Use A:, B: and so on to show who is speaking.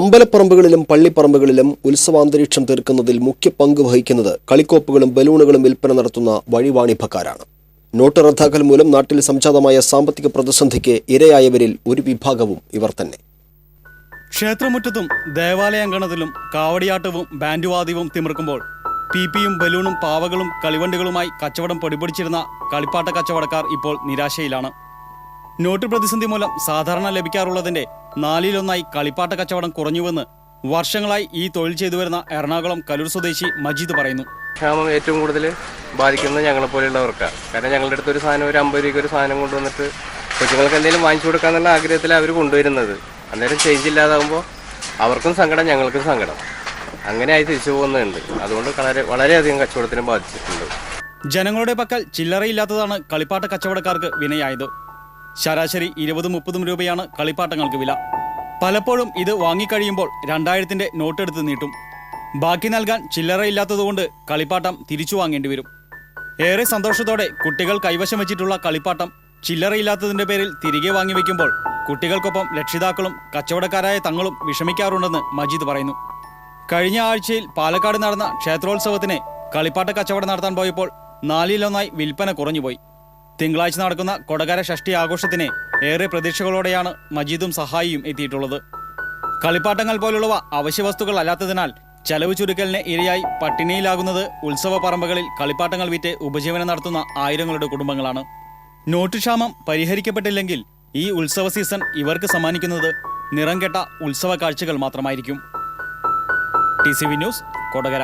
A: അമ്പലപ്പറമ്പുകളിലും പള്ളിപ്പറമ്പുകളിലും ഉത്സവാന്തരീക്ഷം തീർക്കുന്നതിൽ മുഖ്യ പങ്ക് വഹിക്കുന്നത് കളിക്കോപ്പുകളും ബലൂണുകളും വിൽപ്പന നടത്തുന്ന വഴിവാണിഭക്കാരാണ്. നോട്ട് റദ്ദാക്കൽ മൂലം നാട്ടിൽ സംജാതമായ സാമ്പത്തിക പ്രതിസന്ധിക്ക് ഇരയായവരിൽ ഒരു വിഭാഗവും ഇവർ തന്നെ.
B: ക്ഷേത്രമുറ്റത്തും ദേവാലയാങ്കണത്തിലും കാവടിയാട്ടവും ബാൻഡുവാദ്യവും തിമിർക്കുമ്പോൾ പി പിയും ബലൂണും പാവകളും കളിവണ്ടികളുമായി കച്ചവടം പൊടിപൊടിച്ചിരുന്ന കളിപ്പാട്ട കച്ചവടക്കാർ ഇപ്പോൾ നിരാശയിലാണ്. നോട്ട് പ്രതിസന്ധി മൂലം സാധാരണ ലഭിക്കാറുള്ളതിന്റെ നാലിലൊന്നായി കളിപ്പാട്ട കച്ചവടം കുറഞ്ഞുവെന്ന് വർഷങ്ങളായി ഈ തൊഴിൽ ചെയ്തു വരുന്ന എറണാകുളം കലൂർ സ്വദേശി മജീദ് പറയുന്നു.
C: ക്ഷാമം ഏറ്റവും കൂടുതൽ ബാധിക്കുന്നത് ഞങ്ങളെ പോലെയുള്ളവർക്കാണ്. കാരണം ഞങ്ങളുടെ അടുത്ത് ഒരു സാധനം ഒരു അമ്പത് രൂപയ്ക്ക് ഒരു സാധനം കൊണ്ടുവന്നിട്ട് കൊച്ചുങ്ങൾക്ക് എന്തെങ്കിലും വാങ്ങിച്ചു കൊടുക്കാന്നുള്ള ആഗ്രഹത്തിൽ അവർ കൊണ്ടുവരുന്നത്. അന്നേരം ചേഞ്ച് ഇല്ലാതാകുമ്പോൾ അവർക്കും സങ്കടം ഞങ്ങൾക്കും സങ്കടം. ആയി തിരിച്ചു പോകുന്നുണ്ട്. അതുകൊണ്ട് വളരെ വളരെയധികം കച്ചവടത്തിനെ ബാധിച്ചിട്ടുണ്ട്.
B: ജനങ്ങളുടെ പക്കൽ ചില്ലറയില്ലാത്തതാണ് കളിപ്പാട്ട കച്ചവടക്കാർക്ക് വിനയായത്. ശരാശരി ഇരുപതും മുപ്പതും രൂപയാണ് കളിപ്പാട്ടങ്ങൾക്ക് വില. പലപ്പോഴും ഇത് വാങ്ങിക്കഴിയുമ്പോൾ രണ്ടായിരത്തിന്റെ നോട്ട് എടുത്ത് നീട്ടും. ബാക്കി നൽകാൻ ചില്ലറയില്ലാത്തതുകൊണ്ട് കളിപ്പാട്ടം തിരിച്ചു വാങ്ങേണ്ടി വരും. ഏറെ സന്തോഷത്തോടെ കുട്ടികൾ കൈവശം വെച്ചിട്ടുള്ള കളിപ്പാട്ടം ചില്ലറയില്ലാത്തതിന്റെ പേരിൽ തിരികെ വാങ്ങി വെക്കുമ്പോൾ കുട്ടികൾക്കൊപ്പം രക്ഷിതാക്കളും കച്ചവടക്കാരായ തങ്ങളും വിഷമിക്കാറുണ്ടെന്ന് മജീദ് പറയുന്നു. കഴിഞ്ഞ ആഴ്ചയിൽ പാലക്കാട് നടന്ന ക്ഷേത്രോത്സവത്തിന് കളിപ്പാട്ട കച്ചവടം നടത്താൻ പോയപ്പോൾ നാലിലൊന്നായി വിൽപ്പന കുറഞ്ഞുപോയി. തിങ്കളാഴ്ച നടക്കുന്ന കൊടകര ഷഷ്ടി ആഘോഷത്തിന് ഏറെ പ്രതീക്ഷകളോടെയാണ് മജീദും സഹായിയും എത്തിയിട്ടുള്ളത്. കളിപ്പാട്ടങ്ങൾ പോലുള്ളവ അവശ്യവസ്തുക്കൾ അല്ലാത്തതിനാൽ ചെലവ് ചുരുക്കലിന് ഇരയായി പട്ടിണിയിലാകുന്നത് ഉത്സവ പറമ്പുകളിൽ കളിപ്പാട്ടങ്ങൾ വിറ്റ് ഉപജീവനം നടത്തുന്ന ആയിരങ്ങളുടെ കുടുംബങ്ങളാണ്. നോട്ട് ക്ഷാമം പരിഹരിക്കപ്പെട്ടില്ലെങ്കിൽ ഈ ഉത്സവ സീസൺ ഇവർക്ക് സമ്മാനിക്കുന്നത് നിറം കെട്ട ഉത്സവ കാഴ്ചകൾ മാത്രമായിരിക്കും. T C V news Kodakara.